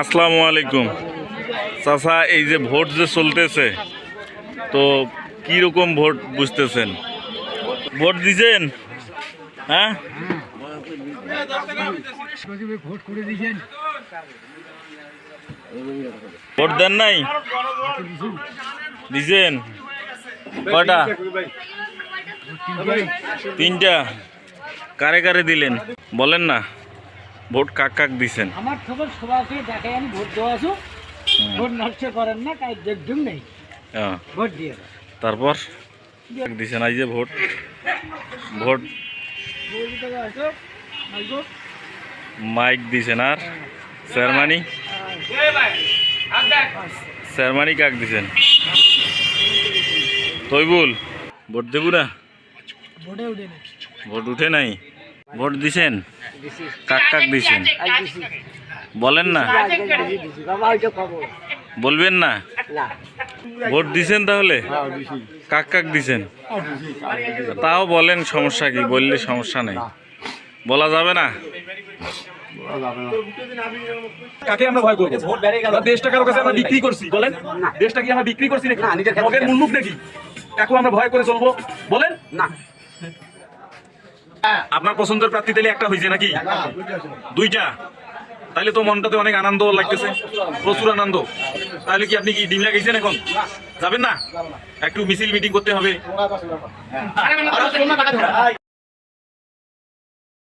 আসসালামু আলাইকুম। চাচা, এই যে ভোট যে চলতেছে, তো কি রকম ভোট বুঝতেছেন? ভোট দিছেন? হ্যাঁ? ভোট দেন নাই? দিছেন? কটা তিনটা। কারে কারে দিলেন? বলেন না। ভোট কাক কাক দিছেন? আমার খবর সবাইকে দেখাই আমি ভোট দেওয়া আছো। ভোট নষ্ট করেন না তাই দেখুন নেই। হ্যাঁ। ভোট দিয়ে তারপর? দিছেন এই যে ভোট। ভোট। মাইক দিছেন আর? চেয়ারমানি চেয়ারমানি কাক দিছেন? তৈবুল ভোট দেবু না? ভোটে উঠে নেই? ভোট দিছেন? কাক কাক দিছেন? বলেন না। বলবেন না? না ভোট দিছেন তাহলে? কাক কাক দিছেন? তাও বলেন সমস্যা কি বললে সমস্যা নেই। বলা যাবে না? কাকে আমরা ভয় করব? দেশটা কারও কাছে আমরা বিক্রি করছি বলেন। দেশটা কি আমরা বিক্রি করছি নাকি? মুল্লুক নাকি? এখন আমরা ভয় করে চলবো বলেন। না। আপনার পছন্দের প্রার্থী তাহলে একটা হয়েছে নাকি? দুইটা। তাহলে তো মনটাতে অনেক আনন্দ লাগতেছে। প্রচুর আনন্দ। তাহলে কি আপনি কি ডিমলা গেছেন এখন? যাবেন না? একটু মিছিল মিটিং করতে হবে।